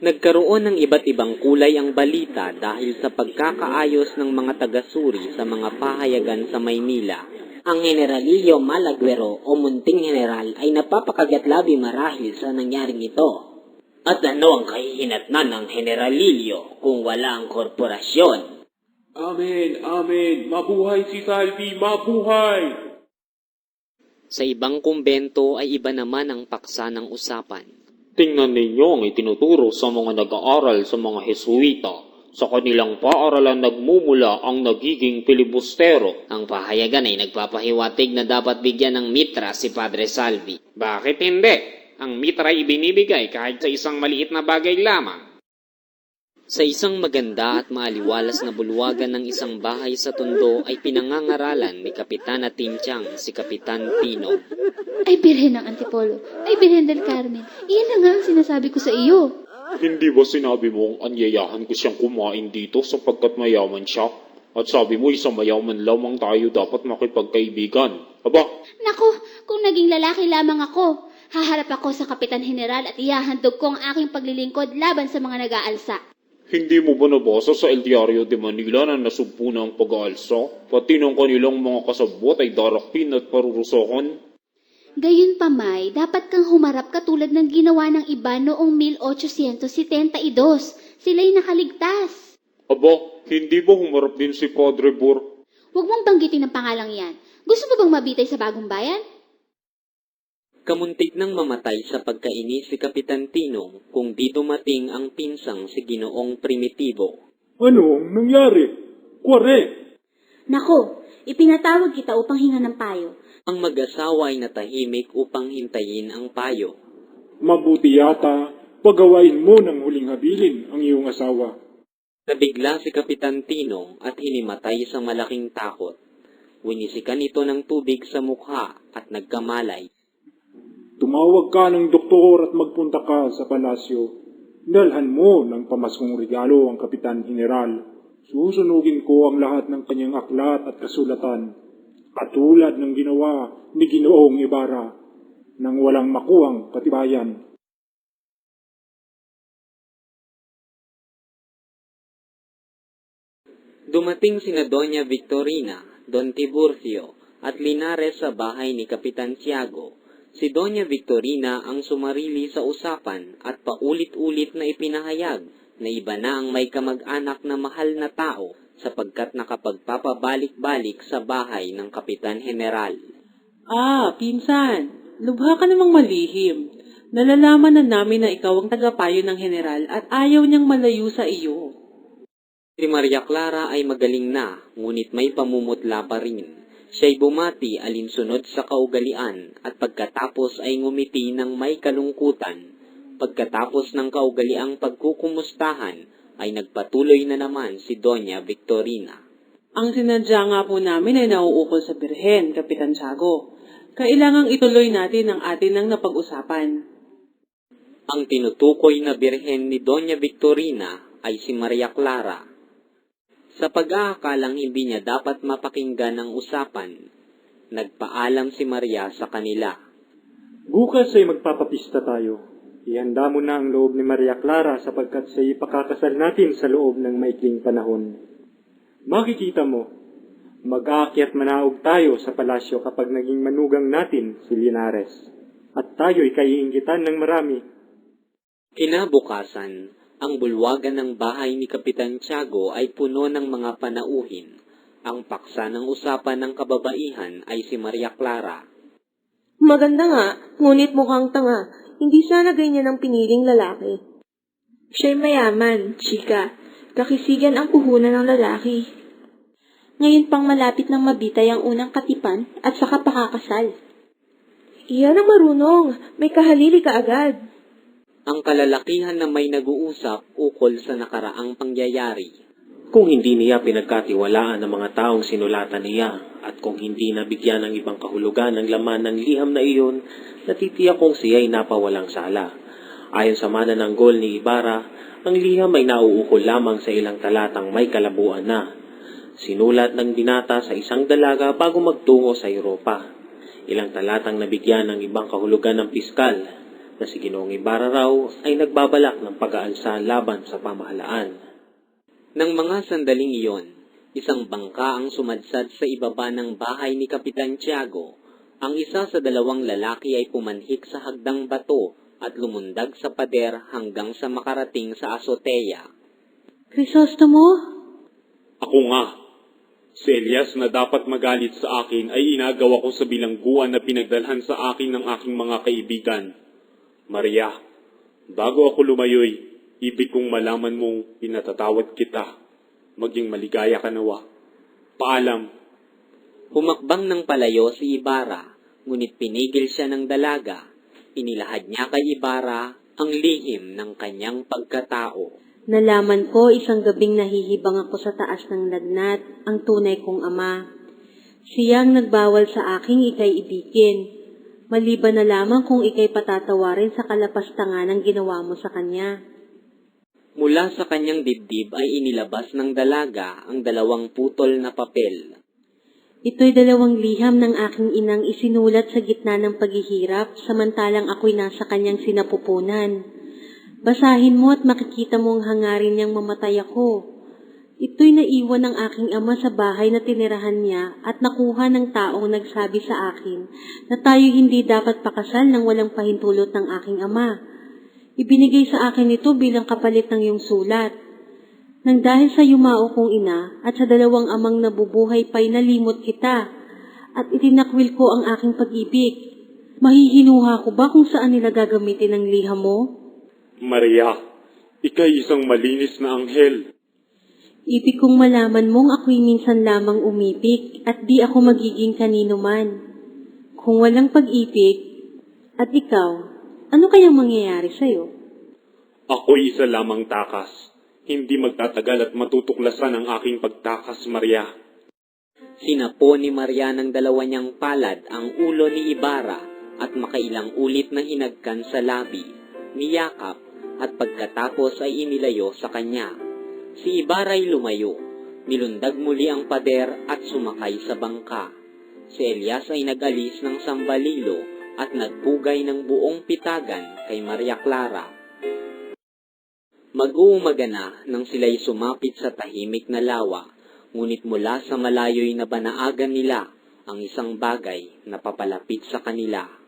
Nagkaroon ng iba't ibang kulay ang balita dahil sa pagkakaayos ng mga tagasuri sa mga pahayagan sa Maynila. Ang Generalillo Malaguero o Munting General ay napapakagatlabi marahil sa nangyaring ito. At ano ang kahihinatnan ng Generalillo kung wala ang korporasyon? Amen, amen. Mabuhay si Salvi, mabuhay! Sa ibang kumbento ay iba naman ang paksa ng usapan. Tingnan ninyo ang itinuturo sa mga nag-aaral sa mga Hesuita. Sa kanilang paaralan nagmumula ang nagiging filibustero. Ang pahayagan ay nagpapahiwatig na dapat bigyan ng mitra si Padre Salvi. Bakit hindi? Ang mitra ay ibinibigay kahit sa isang maliit na bagay lamang. Sa isang maganda at maaliwalas na bulwagan ng isang bahay sa Tondo ay pinangangaralan ni Kapitana Tinchang si Kapitan Tino. Ay, Birhen ng Antipolo. Ay, Birhen del Carmen. Iyan na nga ang sinasabi ko sa iyo. Hindi ba sinabi mong anyayahan ko siyang kumain dito sapagkat mayaman siya? At sabi mo isang mayaman lamang tayo dapat makipagkaibigan. Aba, Nako, kung naging lalaki lamang ako, haharap ako sa Kapitan General at ihahandog ko ang aking paglilingkod laban sa mga nag-aalsa. Hindi mo ba nabasa sa El Diario de Manila na nasugpo na ang pag-aalsa? Pati ng kanilang mga kasabot ay darakpin at parurusokan? Gayun pa, May, dapat kang humarap katulad ng ginawa ng iba noong 1872. Sila'y nakaligtas. Aba, hindi ba humarap din si Padre Bor? Huwag mong banggitin ang pangalang yan. Gusto mo bang mabitay sa bagong bayan? Kamuntik nang mamatay sa pagkainis si Kapitan Tinong kung di dumating ang pinsang si Ginoong Primitibo. Ano ang nangyari? Kware! Nako, ipinatawag kita upang hinga ng payo. Ang mag-asawa ay natahimik upang hintayin ang payo. Mabuti yata, pagawain mo ng huling habilin ang iyong asawa. Nabigla si Kapitan Tinong at hinimatay sa malaking takot. Winisikan ito ng tubig sa mukha at nagkamalay. Tumawag ka ng doktor at magpunta ka sa palasyo. Dalhan mo ng pamaskong regalo ang Kapitan General. Susunugin ko ang lahat ng kanyang aklat at kasulatan, katulad ng ginawa ni Ginoong Ibarra, nang walang makuhang katibayan. Dumating sina Doña Victorina, Don Tiburcio, at Linares sa bahay ni Kapitan Tiago. Si Doña Victorina ang sumarili sa usapan at paulit-ulit na ipinahayag na iba na ang may kamag-anak na mahal na tao sapagkat nakapagpapabalik-balik sa bahay ng Kapitan General. Ah, pinsan, lubha ka namang malihim. Nalalaman na namin na ikaw ang tagapayo ng general at ayaw niyang malayo sa iyo. Si Maria Clara ay magaling na, ngunit may pamumutla pa rin. Siya'y bumati alinsunod sa kaugalian at pagkatapos ay ngumiti ng may kalungkutan. Pagkatapos ng kaugaliang pagkukumustahan, ay nagpatuloy na naman si Doña Victorina. Ang sinadya nga po namin ay nauukol sa Birhen, Kapitan Tiago. Kailangang ituloy natin ang atin ng napag-usapan. Ang tinutukoy na birhen ni Doña Victorina ay si Maria Clara. Sa pag-aakalang hindi niya dapat mapakinggan ang usapan, nagpaalam si Maria sa kanila. Bukas ay magpapapista tayo. Ihanda mo na ang loob ni Maria Clara sapagkat siya ipakakasal natin sa loob ng maikling panahon. Makikita mo, mag-aakyat manaog tayo sa palasyo kapag naging manugang natin si Linares. At tayo'y kaiingitan ng marami. Kinabukasan, ang bulwagan ng bahay ni Kapitan Tiago ay puno ng mga panauhin. Ang paksa ng usapan ng kababaihan ay si Maria Clara. Maganda nga, ngunit mukhang tanga. Hindi sana ganyan ang piniling lalaki. Siya'y mayaman, chika. Kakisigan ang puhunan ng lalaki. Ngayon pang malapit ng mabitay ang unang katipan at saka pakakasal. Iyan ang marunong. May kahalili ka agad. Ang kalalakihan na may nag-uusap ukol sa nakaraang pangyayari. Kung hindi niya pinagkatiwalaan ng mga taong sinulatan niya at kung hindi nabigyan ng ibang kahulugan ng laman ng liham na iyon, natitiyak kong siya'y napawalang sala. Ayon sa mana ng gol ni Ibarra, ang liham ay nauukol lamang sa ilang talatang may kalabuan na. Sinulat ng binata sa isang dalaga bago magtungo sa Europa. Ilang talatang nabigyan ng ibang kahulugan ng piskal na si Ginoong Ibarra raw ay nagbabalak ng pag-aalsa laban sa pamahalaan. Nang mga sandaling iyon, isang bangka ang sumadsad sa ibaba ng bahay ni Kapitan Tiago. Ang isa sa dalawang lalaki ay pumanhik sa hagdang bato at lumundag sa pader hanggang sa makarating sa asoteya. Crisostomo? Ako nga. Si Elias na dapat magalit sa akin ay inagawa ko sa bilangguan na pinagdalhan sa akin ng aking mga kaibigan. Maria, bago ako lumayoy, ibig kong malaman mong pinatatawad kita. Maging maligaya ka nawa. Paalam. Humakbang ng palayo si Ibarra, ngunit pinigil siya ng dalaga. Inilahad niya kay Ibarra ang lihim ng kanyang pagkatao. Nalaman ko isang gabing nahihibang ako sa taas ng lagnat, ang tunay kong ama. Siyang nagbawal sa aking ikay ibigin, maliban na lamang kung ikay patatawarin sa kalapastangan ng ginawa mo sa kanya. Mula sa kanyang dibdib ay inilabas ng dalaga ang dalawang putol na papel. Ito'y dalawang liham ng aking inang isinulat sa gitna ng paghihirap samantalang ako'y nasa kanyang sinapupunan. Basahin mo at makikita mo ang hangarin niyang mamatay ako. Ito'y naiwan ng aking ama sa bahay na tinirahan niya at nakuha ng taong nagsabi sa akin na tayo hindi dapat pakasal ng walang pahintulot ng aking ama. Ibinigay sa akin ito bilang kapalit ng iyong sulat. Nang dahil sa yumao kong ina at sa dalawang amang nabubuhay pa'y nalimot kita at itinakwil ko ang aking pag-ibig. Mahihinuha ko ba kung saan nila gagamitin ang liham mo? Maria, ikay isang malinis na anghel. Ibig kong malaman mong ako'y minsan lamang umibig at di ako magiging kanino man. Kung walang pag-ibig, at ikaw, ano kayang mangyayari sa'yo? Ako'y isa lamang takas. Hindi magtatagal at matutuklasan ang aking pagtakas, Maria. Sinapo ni Maria ng dalawa niyang palad ang ulo ni Ibarra at makailang ulit na hinagkan sa labi, niyakap at pagkatapos ay inilayo sa kanya. Si Ibarra ay lumayo, nilundag muli ang pader at sumakay sa bangka. Si Elias ay nag-alis ng sambalilo at nagpugay ng buong pitagan kay Maria Clara. Mag-uumaga na nang sila'y sumapit sa tahimik na lawa, ngunit mula sa malayo'y nabanaagan nila ang isang bagay na papalapit sa kanila.